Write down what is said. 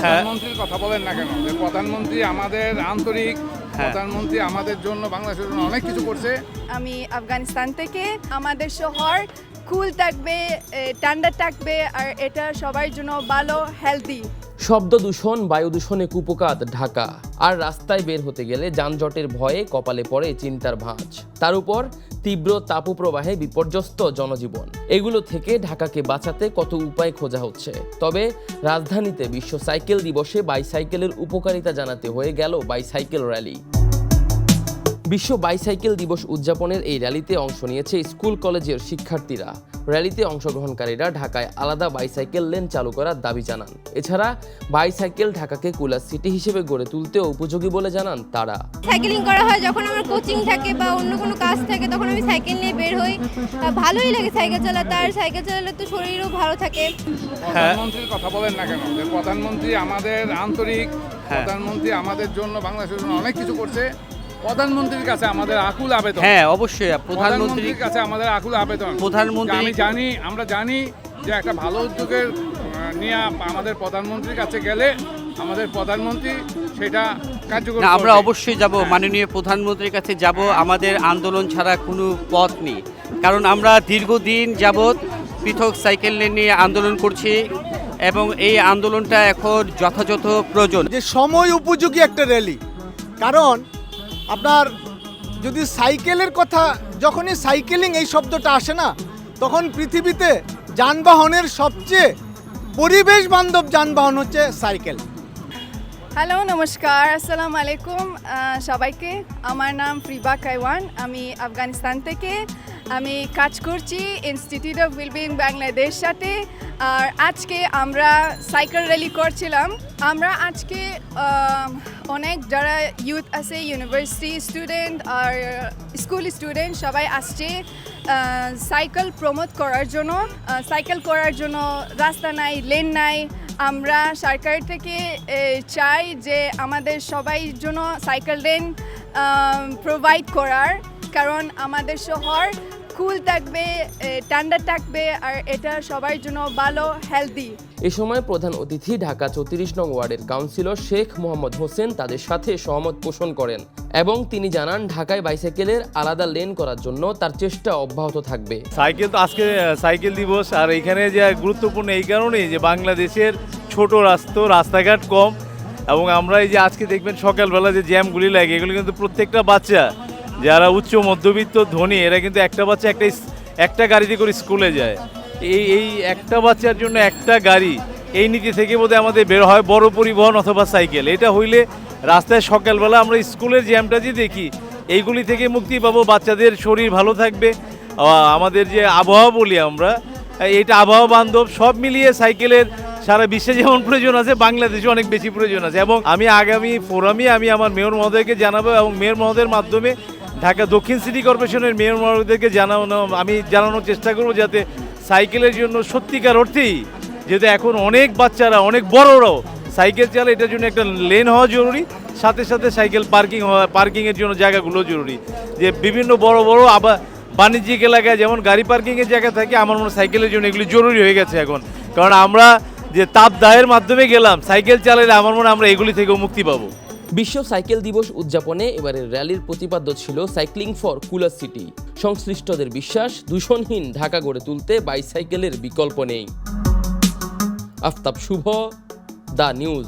প্রধানমন্ত্রীর কথা বলেন না কেন? যে প্রধানমন্ত্রী আমাদের আন্তরিক হ্যাঁ। প্রধানমন্ত্রী আমাদের জন্য বাংলাদেশের জন্য অনেক কিছু করছে। আমি আফগানিস্তান থেকে আমাদের শহর কুল থাকবে ঠান্ডা থাকবে, আর এটা সবার জন্য ভালো হেলদি শব্দ দূষণ, বায়ু দূষণে কুপকাত ঢাকা। আর রাস্তায় বের হতে গেলে যানজটের ভয়ে কপালে পড়ে চিন্তার ভাঁজ। তার উপর তীব্র তাপপ্রবাহে বিপর্যস্ত জনজীবন। এগুলো থেকে ঢাকাকে বাঁচাতে কত উপায় খোঁজা হচ্ছে? তবে রাজধানীতে বিশ্ব সাইকেল দিবসে বাইসাইকেলের উপকারিতা জানাতে হয়ে গেল বাইসাইকেল র্যালি। বিশ্ব বাইসাইকেল দিবস উদযাপনের এই র্যালিতে অংশ নিয়েছে স্কুল কলেজের শিক্ষার্থীরা। র্যালিতে অংশগ্রহণকারীরা ঢাকায় আলাদা বাইসাইকেল লেন চালু করার দাবি জানান। এছাড়া বাইসাইকেল ঢাকাকে কুলার সিটি হিসেবে গড়ে তুলতেও উপযোগী বলে জানান তারা। সাইকেলিং করা হয় যখন আমার কোচিং থাকে বা অন্য কোনো কাজ থাকে তখন আমি সাইকেল নিয়ে বের হই। ভালোই লাগে সাইকেল চালাতে আর সাইকেল চালালে তো শরীরও ভালো থাকে। প্রধানমন্ত্রীর কথা বলেন না কেন? প্রধানমন্ত্রী আমাদের আন্তরিক হ্যাঁ। প্রধানমন্ত্রী আমাদের জন্য বাংলাদেশের জন্য অনেক কিছু করছে। প্রধানমন্ত্রীর কাছে আমাদের আকুল আবেদন। হ্যাঁ অবশ্যই প্রধানমন্ত্রীর কাছে আমাদের আকুল আবেদন। প্রধানমন্ত্রী- আমি জানি আমরা জানি যে একটা ভালো উদ্যোগের নিয়ে আমাদের প্রধানমন্ত্রীর কাছে গেলে আমাদের প্রধানমন্ত্রী সেটা কার্যকর আমরা। অবশ্যই যাব মাননীয় প্রধানমন্ত্রীর কাছে যাব আমাদের আন্দোলন ছাড়া কোনো পথ নেই। কারণ আমরা দীর্ঘদিন যাবৎ পৃথক সাইকেল লেন নিয়ে আন্দোলন করছি এবং এই আন্দোলনটা এখন যথাযথ প্রয়োজন। যে সময় উপযোগী একটা র্যালি। কারণ আপনার যদি সাইকেলের কথা, যখনই সাইকেলিং এই শব্দটা আসে না, তখন পৃথিবীতে যানবাহনের সবচেয়ে পরিবেশ বান্ধব যানবাহন হচ্ছে সাইকেল। হ্যালো নমস্কার, আসসালামু আলাইকুম। সবাইকে, আমার নাম ফ্রিবা কাইওয়ান। আমি আফগানিস্তান থেকে, আমি কাজ করছি ইনস্টিটিউট অফ ওয়েলবিং বাংলাদেশ সাথে। আর আজকে আমরা সাইকেল র্যালি করছিলাম। আমরা আজকে অনেক যারা ইউথ আছে ইউনিভার্সিটি স্টুডেন্ট আর স্কুল স্টুডেন্ট সবাই আসছে সাইকেল প্রমোট করার জন্য। সাইকেল করার জন্য রাস্তা নাই লেন নাই। আমরা সরকার থেকে চাই যে আমাদের সবাই জন্য সাইকেল লেন প্রোভাইড করার। কারণ আমাদের শহর কুল থাকবে ঠান্ডা থাকবে, আর এটা সবার জন্য ভালো হেলদি এ সময় প্রধান অতিথি ঢাকা চৌত্রিশ নং ওয়ার্ডের কাউন্সিলর শেখ মোহাম্মদ হোসেন তাদের সাথে সহমত পোষণ করেন। এবং তিনি জানান, ঢাকায় বাইসাইকেলের আলাদা লেন করার জন্য তার চেষ্টা অব্যাহত থাকবে। সাইকেল তো আজকে সাইকেল দিবস, আর এখানে যে গুরুত্বপূর্ণ এই কারণেই যে বাংলাদেশের ছোট রাস্তা, রাস্তাঘাট কম, এবং আমরা এই যে আজকে দেখবেন সকালবেলা যে জ্যামগুলি লাগে, এগুলো কিন্তু প্রত্যেকটা বাচ্চা, যারা উচ্চ, মধ্যবিত্ত, ধনী, এরা কিন্তু একটা বাচ্চা একটা একটা গাড়িতে করে স্কুলে যায়। এই এই একটা বাচ্চার জন্য একটা গাড়ি, এই নীতি থেকে বোধহয় আমাদের বের হয় বড় পরিবহন অথবা সাইকেল। এটা হইলে রাস্তায় সকালবেলা আমরা স্কুলের জ্যামটা যে দেখি, এইগুলি থেকে মুক্তি পাবো, বাচ্চাদের শরীর ভালো থাকবে। আমাদের যে আবহাওয়া বলি আমরা এটা আবহাওয়া বান্ধব, সব মিলিয়ে সাইকেলের সারা বিশ্বে যেমন প্রয়োজন আছে, বাংলাদেশে অনেক বেশি প্রয়োজন আছে। এবং আমি আগামী ফোরামে আমি আমার মেয়র মহোদয়কে জানাব এবং মেয়র মহোদয়ের মাধ্যমে ঢাকা দক্ষিণ সিটি কর্পোরেশনের মেয়র মহোদয়কে জানানো, আমি জানানোর চেষ্টা করব যাতে সাইকেলের জন্য সত্যিকার অর্থেই যেহেতু এখন অনেক বাচ্চারা, অনেক বড়রাও সাইকেল চালায়, এটার জন্য একটা লেন হওয়া জরুরি, সাথে সাথে সাইকেল পার্কিং হওয়া, পার্কিংয়ের জন্য জায়গাগুলো জরুরি। যে বিভিন্ন বড় বড় আবার বাণিজ্যিক এলাকায় যেমন গাড়ি পার্কিংয়ের জায়গা থাকে, আমার মনে সাইকেলের জন্য এগুলি জরুরি হয়ে গেছে এখন। কারণ আমরা যে তাপদাহের মাধ্যমে গেলাম, সাইকেল চালালে আমার মনে আমরা এগুলি থেকেও মুক্তি পাবো। বিশ্ব সাইকেল দিবস উদযাপনে এবারের র্যালির প্রতিপাদ্য ছিল সাইক্লিং ফর কুলার সিটি। সংশ্লিষ্টদের বিশ্বাস, দূষণহীন ঢাকা গড়ে তুলতে বাইসাইকেলের বিকল্প নেই। আফতাব শুভ da News.